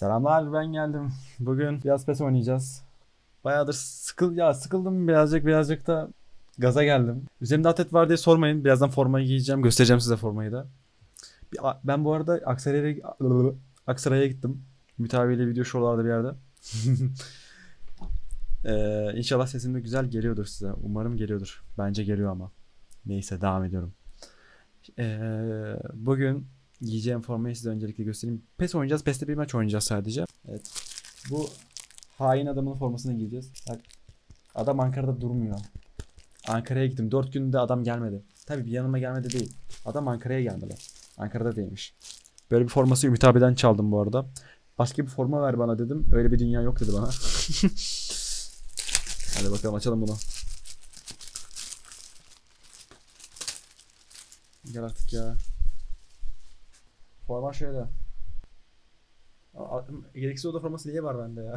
Selamlar ben geldim. Bugün biraz PES oynayacağız. Bayağıdır sıkıl ya sıkıldım birazcık birazcık da gaza geldim. Üzerimde atlet var diye sormayın. Birazdan formayı giyeceğim. Göstereceğim size formayı da. Ben bu arada Aksaray'a Aksaray'a gittim. Mütabiyle video şuralarda bir yerde. ee, inşallah sesim de güzel geliyordur size. Umarım geliyordur. Bence geliyor ama. Neyse devam ediyorum. Ee, bugün giyeceğim formayı size öncelikle göstereyim. PES oynayacağız. PES'te bir maç oynayacağız sadece. Evet. Bu hain adamın formasını giyeceğiz. Bak adam Ankara'da durmuyor. Ankara'ya gittim. 4 günde adam gelmedi. Tabii bir yanıma gelmedi değil. Adam Ankara'ya gelmedi. Ankara'da değilmiş. Böyle bir forması Ümit abiden çaldım bu arada. Başka bir forma ver bana dedim. Öyle bir dünya yok dedi bana. Hadi bakalım açalım bunu. Gel artık ya. Forma şöyle. Gereksiz oda forması niye var bende ya?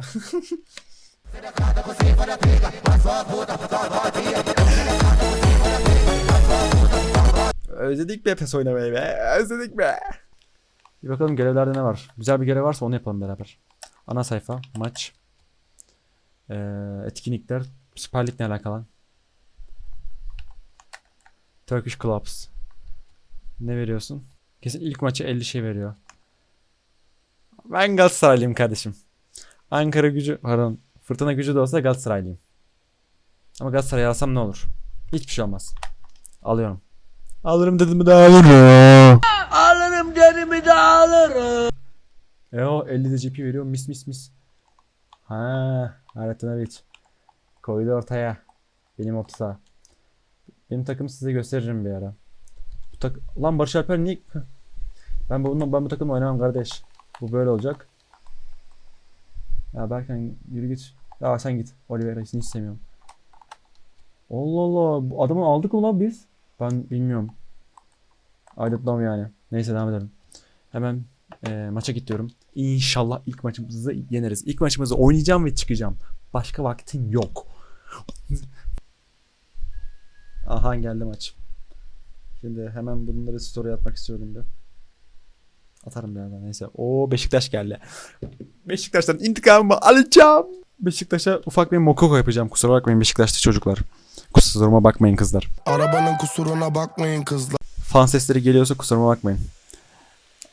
Özledik be PES oynamayı be. Özledik be. Bir bakalım görevlerde ne var. Güzel bir görev varsa onu yapalım beraber. Ana sayfa, maç, ee, etkinlikler, Süper Lig'le alakalı. Turkish Clubs. Ne veriyorsun? Kesin ilk maçı 50 şey veriyor. Ben Galatasaraylıyım kardeşim. Ankara gücü, pardon, fırtına gücü de olsa Galatasaraylıyım. Ama Galatasaray'ı alsam ne olur? Hiçbir şey olmaz. Alıyorum. Alırım dedim mi de alırım. Alırım derimi de alırım. E o 50 de GP veriyor mis mis mis. Ha, Haretinovic. Koydu ortaya. Benim orta. Benim takımı size gösteririm bir ara. Bu tak Lan Barış Alper niye... Ben bu, ben bu takımla oynamam kardeş. Bu böyle olacak. Ya Berkan yürü git. Ya sen git. Oliveira'yı hiç istemiyorum. Allah Allah. Bu adamı aldık mı lan biz? Ben bilmiyorum. Know yani. Neyse devam edelim. Hemen e, maça gidiyorum. İnşallah ilk maçımızı yeneriz. İlk maçımızı oynayacağım ve çıkacağım. Başka vaktim yok. Aha geldi maç. Şimdi hemen bunları story atmak istiyorum bir. Atarım birazdan neyse. O Beşiktaş geldi. Beşiktaş'tan intikamımı alacağım. Beşiktaş'a ufak bir mokoko yapacağım. Kusura bakmayın Beşiktaşlı çocuklar. Kusuruma bakmayın kızlar. Arabanın kusuruna bakmayın kızlar. Fan sesleri geliyorsa kusuruma bakmayın.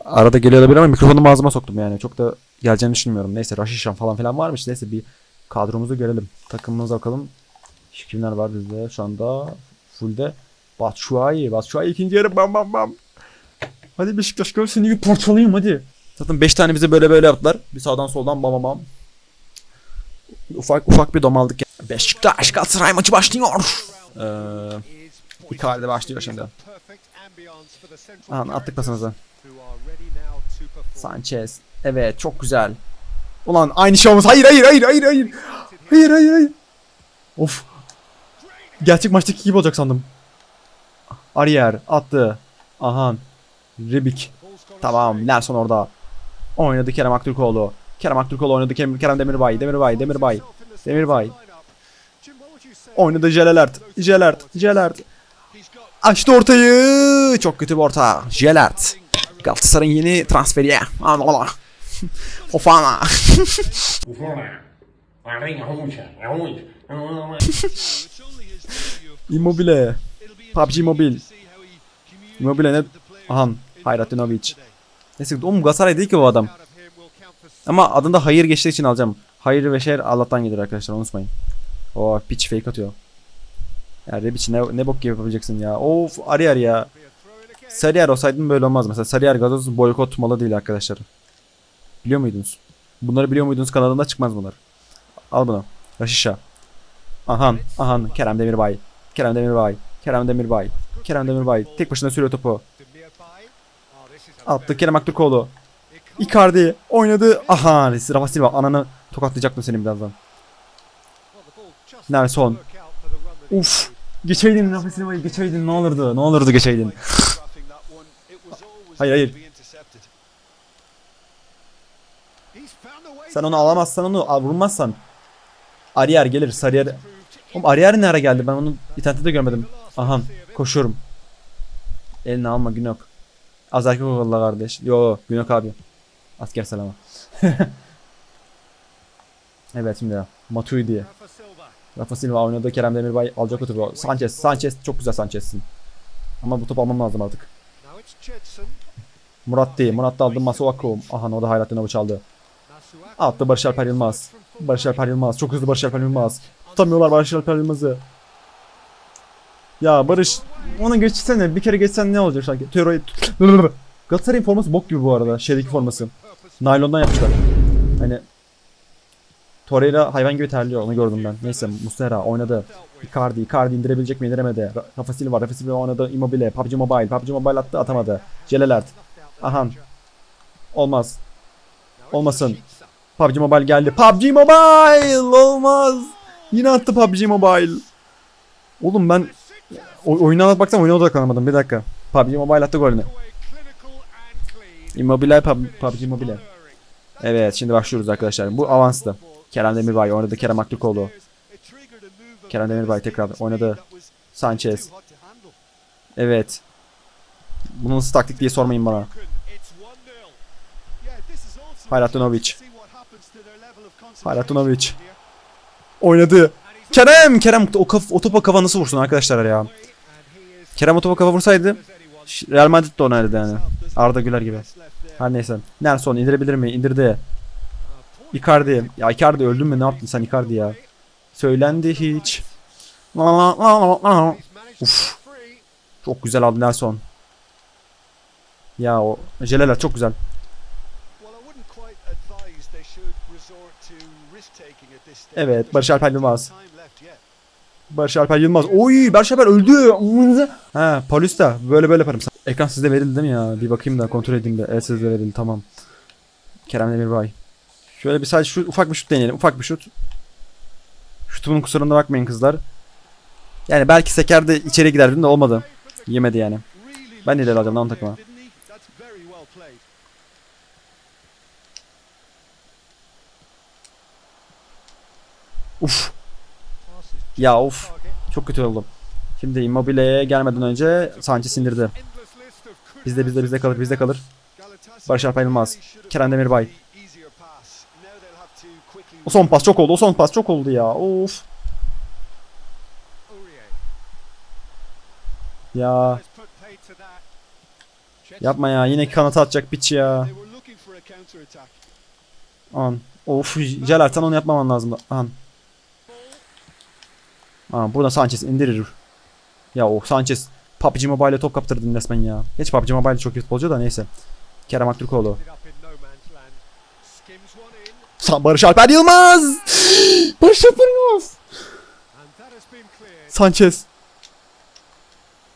Arada geliyor olabilir ama mikrofonu ağzıma soktum yani. Çok da geleceğini düşünmüyorum. Neyse Raşişan falan filan varmış. Neyse bir kadromuzu görelim. Takımımıza bakalım. Kimler var bizde şu anda? Fullde Batshuayi. Batshuayi ikinci yarı bam bam bam. Hadi Beşiktaş gol seni bir parçalayayım hadi. Zaten 5 tane bize böyle böyle yaptılar. Bir sağdan soldan bam bam. Ufak ufak bir domaldık. ya. Beşiktaş Galatasaray maçı başlıyor. Ee, Icardi başlıyor şimdi. Aha, attık pasımızı. Sanchez. Evet çok güzel. Ulan aynı şey olmaz. Hayır hayır hayır hayır hayır. Hayır hayır hayır. Of. Gerçek maçtaki gibi olacak sandım. Ariyer attı. Ahan. Ribik. Tamam Nelson orada. Oynadı Kerem Aktürkoğlu. Kerem Aktürkoğlu oynadı Kerem, Kerem Demirbay. Demirbay. Demirbay. Demirbay. Oynadı Jelert. Jelert. Jelert. Açtı ortayı. Çok kötü bir orta. Jelert. Galatasaray'ın yeni transferi. Allah. Fofana. Immobile. PUBG Mobile. Immobile ne? Ahan. Hayratinovic. Neyse oğlum Galatasaray değil ki bu adam. Ama adında hayır geçtiği için alacağım. Hayır ve şer Allah'tan gelir arkadaşlar unutmayın. O pitch fake atıyor. Ya Rebic ne, ne bok gibi yapabileceksin ya. Of Arier ya. Sarıyer olsaydın böyle olmaz. Mesela Sarıyer gazoz boykot malı değil arkadaşlar. Biliyor muydunuz? Bunları biliyor muydunuz kanalında çıkmaz bunlar. Al bunu. Raşişa. Ahan. Ahan. Kerem Demirbay. Kerem Demirbay. Kerem Demirbay. Kerem Demirbay. Tek başına sürüyor topu. Attı Kerem Aktürkoğlu. Icardi oynadı. Aha Rafa Silva ananı tokatlayacaktım seni birazdan. Nelson. Uf. Geçeydin Rafa Silva'yı geçeydin ne olurdu ne olurdu geçeydin. Hayır hayır. Sen onu alamazsan onu vurmazsan. Ariyer gelir Sarıyer. Oğlum Ariyer nereye geldi ben onu internette de görmedim. Aha koşuyorum. Eline alma Günok. Az erkek kardeş. Yo Günok abi. Asker selamı. evet şimdi Matuidi. Rafa Silva oynadı. Kerem Demirbay alacak o topu. Sanchez. Sanchez çok güzel Sanchez'sin. Ama bu topu almam lazım artık. Murat değil. Murat da aldı. Masuaku. Aha o da Hayrattin Avuç aldı. Attı Barış Alper Yılmaz. Barış Alper Yılmaz. Çok hızlı Barış Alper Yılmaz. Tutamıyorlar Barış Alper Yılmaz'ı. Ya Barış onu geçsene. Bir kere geçsen ne olacak sanki? Teori... Galatasaray'ın forması bok gibi bu arada. Şeydeki forması. Naylondan yapmışlar. Hani Torreira hayvan gibi terliyor onu gördüm ben. Neyse Muslera oynadı. Icardi, Icardi indirebilecek mi indiremedi. Ra- Rafa Silva, Rafa Silva oynadı. Immobile, PUBG Mobile, PUBG Mobile attı atamadı. Celelert. Ahan. Olmaz. Olmasın. PUBG Mobile geldi. PUBG Mobile! Olmaz. Yine attı PUBG Mobile. Oğlum ben o oyuna baksam oyuna odaklanamadım. Bir dakika. PUBG Mobile attı golünü. Immobile, PUBG, PUBG Mobile. Evet şimdi başlıyoruz arkadaşlar. Bu avanslı. Kerem Demirbay oynadı. Kerem Aktürkoğlu. Kerem Demirbay tekrar oynadı. Sanchez. Evet. Bunu nasıl taktik diye sormayın bana. Hayratinovic. Hayratinovic. Oynadı. Kerem! Kerem o, kaf, o topa kafa nasıl vursun arkadaşlar ya. Kerem o topa kafa vursaydı Real Madrid de oynardı yani. Arda Güler gibi. Her neyse. Nelson indirebilir mi? İndirdi. Icardi. Ya Icardi öldün mü? Ne yaptın sen Icardi ya? Söylendi hiç. Uf. Çok güzel aldı Nelson. Ya o Jeleler çok güzel. Evet, Barış Alper Yılmaz. Barış Alper Yılmaz. Oy Barış Alper öldü. Ha Paulista böyle böyle yaparım. Ekran sizde verildi değil mi ya? Bir bakayım da kontrol edeyim de. Evet sizde verildi tamam. Kerem Demirbay. Şöyle bir sadece şu ufak bir şut deneyelim. Ufak bir şut. Şutumun kusuruna bakmayın kızlar. Yani belki seker de içeri giderdim de olmadı. Yemedi yani. Ben de ileri alacağım lan takıma. Uf. Ya of. Çok kötü oldum. Şimdi Immobile'ye gelmeden önce Sanchez indirdi. Bizde bizde bizde kalır bizde kalır. Barış Alper. Kerem Demirbay. O son pas çok oldu. O son pas çok oldu ya. Of. Ya yapma ya. Yine kanata atacak piç ya. An. Of. Celer sen onu yapmaman lazım. An. Aa, burada Sanchez indirir. Ya o Sanchez PUBG Mobile'e top kaptırdın resmen ya. Geç PUBG Mobile çok iyi futbolcu da neyse. Kerem Aktürkoğlu. Sa- Barış Alper Yılmaz! Barış Alper Yılmaz! Sanchez.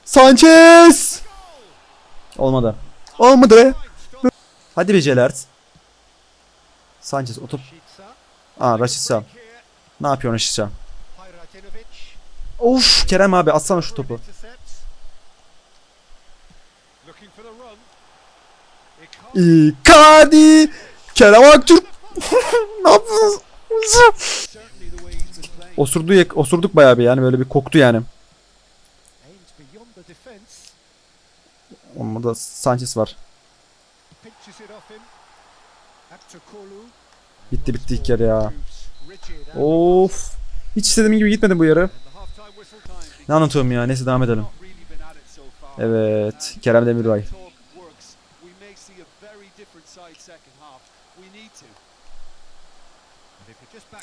Sanchez! Olmadı. Olmadı be. Hadi be Celert. Sanchez o top. Aa Rashica. Ne yapıyor Rashica? Of Kerem abi atsana şu topu. Icardi! Kerem Aktürk! ne yapıyorsunuz? Osurdu osurduk bayağı bir yani böyle bir koktu yani. Onun burada Sanchez var. Bitti bitti ilk yarı ya. Of. Hiç istediğim gibi gitmedi bu yarı. Ne anlatıyorum ya neyse devam edelim. Evet Kerem Demirbay.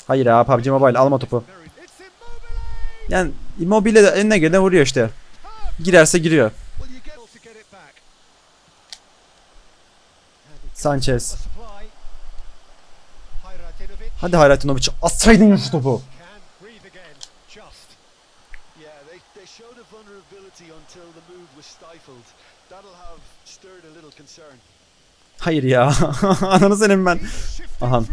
Hayır ya PUBG Mobile alma topu. Yani Immobile de eline gelene vuruyor işte. Girerse giriyor. Sanchez. Hadi Hayratinovic atsaydın ya şu topu. Hayır ya. Ananı senin ben. Aha.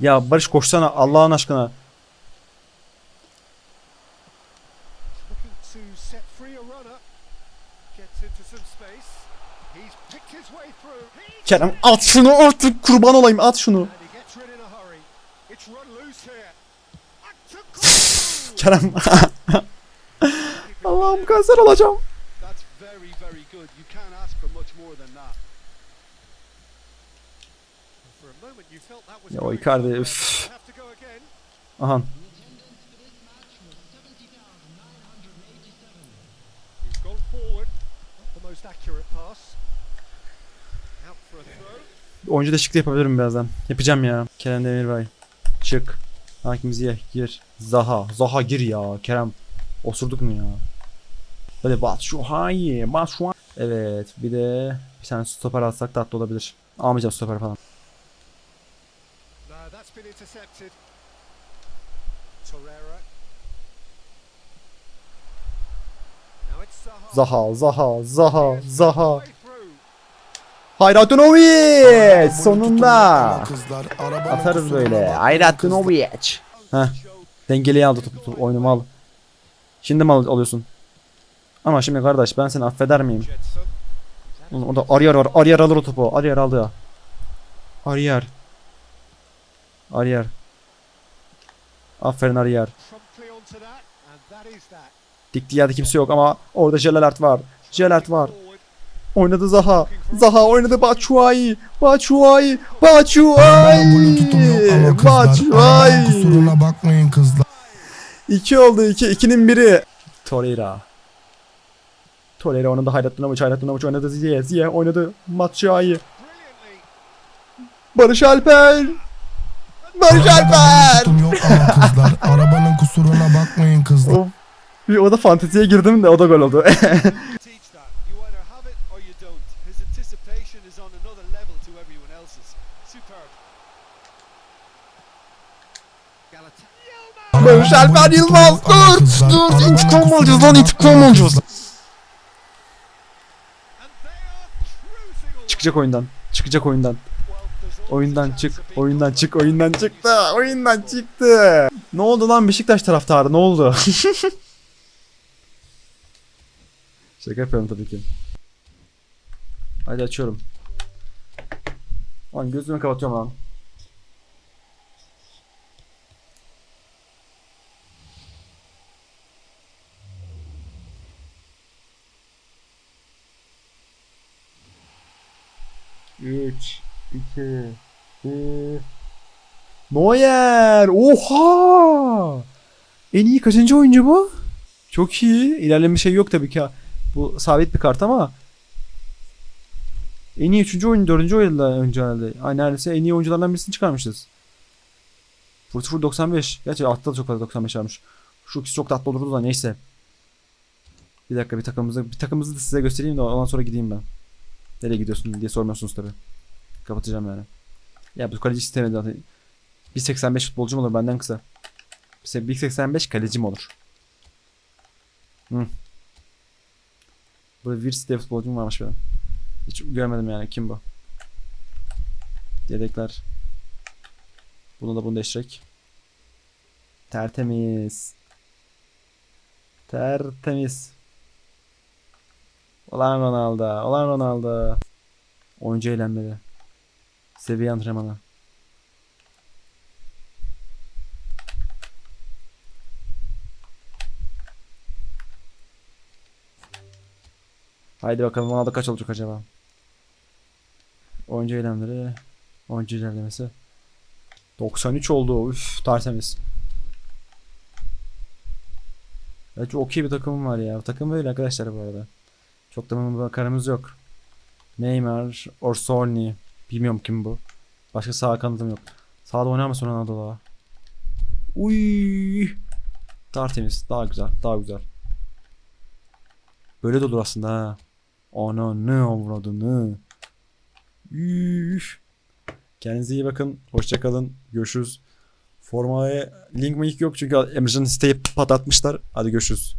Ya Barış koşsana Allah'ın aşkına. Kerem at şunu artık kurban olayım at şunu. you felt that was Ya o Icardi, üf. Aha. Oyuncu değişikliği yapabilirim birazdan. Yapacağım ya. Kerem Demirbay. Çık. Hakim Ziyeh gir. Zaha. Zaha gir ya. Kerem. Osurduk mu ya? Hadi Batshuayi. Batshuayi. Evet. Bir de bir tane stoper alsak tatlı olabilir. Almayacağım stoper falan. Zaha. Zaha. Zaha. Zaha. Hayratinovic. Sonunda. Atarız böyle. Hayratinovic. Heh. Dengeliği aldı topu. topu. Oyunumu al. Şimdi mi al- alıyorsun? Ama şimdi kardeş ben seni affeder miyim? Oğlum orada Aryer var. Aryer alır o topu. Aryer aldı ya. Aryer. Aryer. Aferin that. Diktiği yerde kimse yok ama orada Jelert var. Jelert var. Oynadı Zaha. Zaha oynadı Batshuayi. Batshuayi. Batshuayi. Batshuayi. kusuruna bakmayın kızlar. 2 oldu 2. 2'nin biri. Torreira. Torreira oynadı. Hayrattin Avuç. Hayrattin Avuç oynadı. Ziye. Ziye oynadı. Batshuayi. Barış Alper. Barış Alper. Bluetooth'um yok ama kızlar. Arabanın kusuruna bakmayın kızlar. Bir o da fanteziye girdim de o da gol oldu. Barış Alper Yılmaz dur dur intikam alacağız lan intikam alacağız. And they are cruising away. Çıkacak oyundan. Çıkacak oyundan. Oyundan çık. Oyundan çık. Oyundan çıktı. Oyundan çıktı. Ne oldu lan Beşiktaş taraftarı ne oldu? Şaka yapıyorum tabii ki. Hadi açıyorum. Lan gözümü kapatıyorum lan. Üç, iki, bir. Neuer! Oha! En iyi kaçıncı oyuncu bu? Çok iyi. İlerleme şey yok tabii ki. Bu sabit bir kart ama en iyi üçüncü oyuncu, dördüncü oyunda önce herhalde. Ay neredeyse en iyi oyunculardan birisini çıkarmışız. 0 95. Gerçi altta da çok fazla 95 varmış. Şu ikisi çok tatlı olurdu da neyse. Bir dakika bir takımımızı bir takımımızı da size göstereyim de ondan sonra gideyim ben. Nereye gidiyorsun diye sormuyorsunuz tabii. Kapatacağım yani. Ya bu kaleci sistemi zaten 1.85 futbolcu mu olur benden kısa. 1.85 kaleci mi olur? Hı. Burada Virs diye futbolcum varmış benim. Hiç görmedim yani kim bu? Yedekler. Bunu da bunu değiştirek. Tertemiz. Tertemiz. Olan Ronaldo. Olan Ronaldo. Oyuncu eylemleri. Seviye antrenmanı. Haydi bakalım Ronaldo kaç olacak acaba? Oyuncu eylemleri. Oyuncu ilerlemesi. 93 oldu. Üf tertemiz. Evet çok iyi bir takımım var ya. Takım böyle arkadaşlar bu arada. Çok da bakarımız yok. Neymar, Orsolini. Bilmiyorum kim bu. Başka sağ kanadım yok. Sağda oynar mısın daha? Uy. Tertemiz. Daha güzel. Daha güzel. Böyle de olur aslında ha. Ana ne avradını. Üf. Kendinize iyi bakın. Hoşçakalın. Görüşürüz. Formaya link mink yok çünkü Emrecan'ın siteyi patlatmışlar. Hadi görüşürüz.